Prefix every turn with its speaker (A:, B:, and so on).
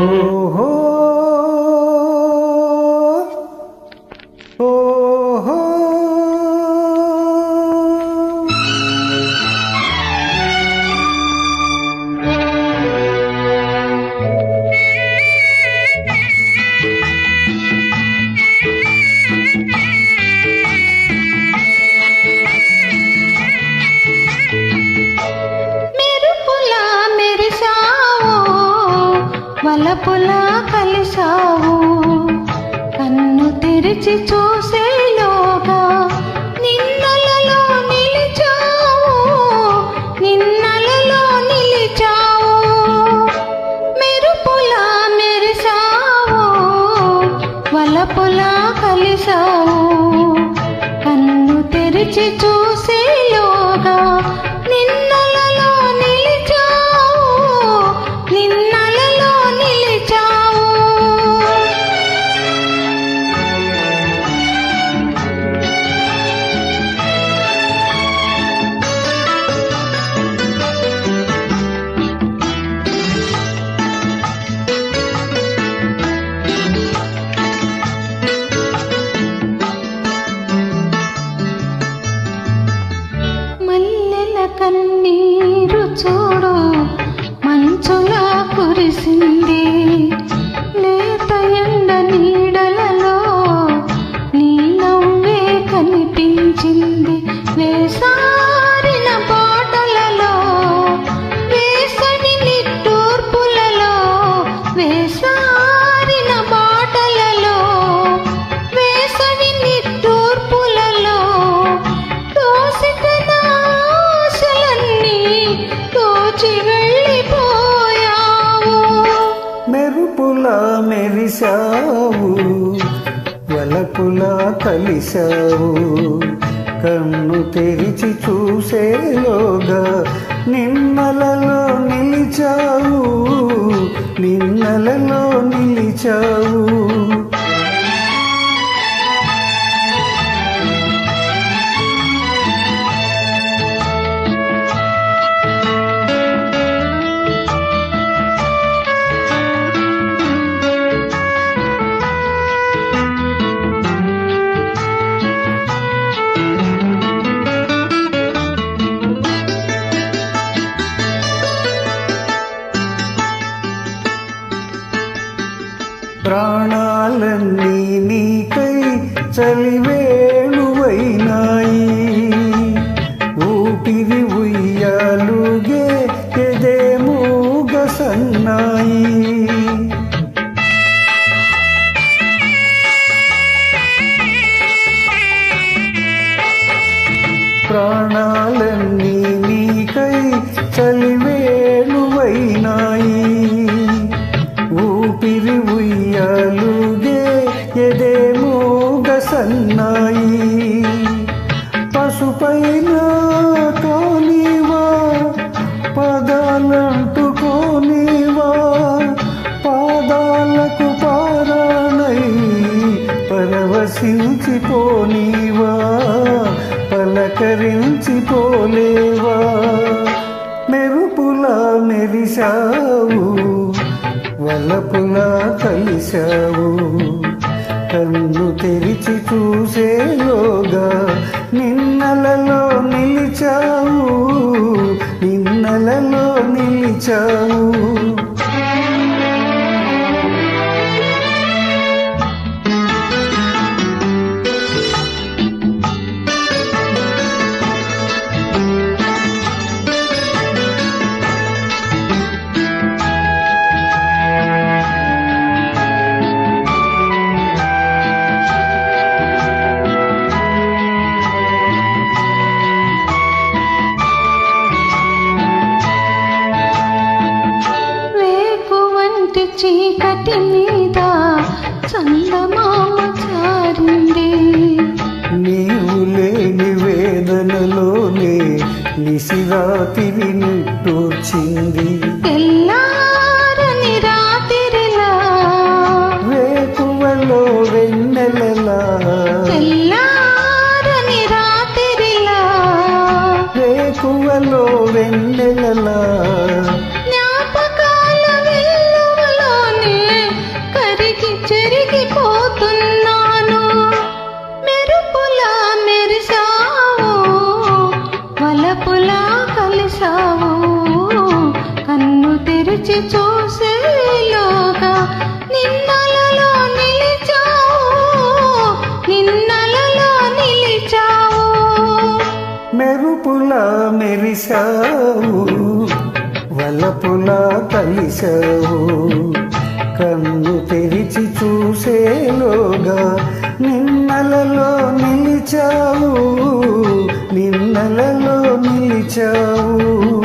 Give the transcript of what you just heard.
A: Oh. వలపులా కలిసావు కన్ను తెరిచి చూసేలోగా నిన్నలలో నిలిచావు. నిన్నలలో నిలిచావు. మెరుపులా మెరిసావు వలపులా కలిసావు కన్ను తెరిచి
B: చూ see. వలపులా కలిశావు. కన్ను తెరిచి చూసేలోగా నిన్నలలో నిలిచావు. నిన్నలలో నిలిచావు. చలివేణువైనాయి ఊపిరి ఉయ్యాలుగే ఎదేమూగ సన్నాయి. ప్రాణాలన్నీ నీకై చలివేణువైనాయి సహకరించిపోలేవా మెరుపులా మెరిశావు వలపులా కలిశావు. కన్ను తెరిచి చూసేలోగా నిన్నలలో నిలిచావు నిన్నలలో నిలిచావు.
A: చీకటి మీద చందమామ చారింది
B: నీవు లేని వేదనలోనే నిశిరాతిరి నిట్టూర్చింది
A: తెల్లారని రాత్రిలా
B: వేకువలో వెన్నెలలా
A: చూసేలోగా నిన్నలలో నిలిచావు నిన్నలలో నిలిచావు.
B: మెరుపులా మెరిశావు వలపులా కలిశావు. కన్ను తెరిచి చూసేలోగా నిన్నలలో నిలిచావు నిన్నలలో నిలిచావు.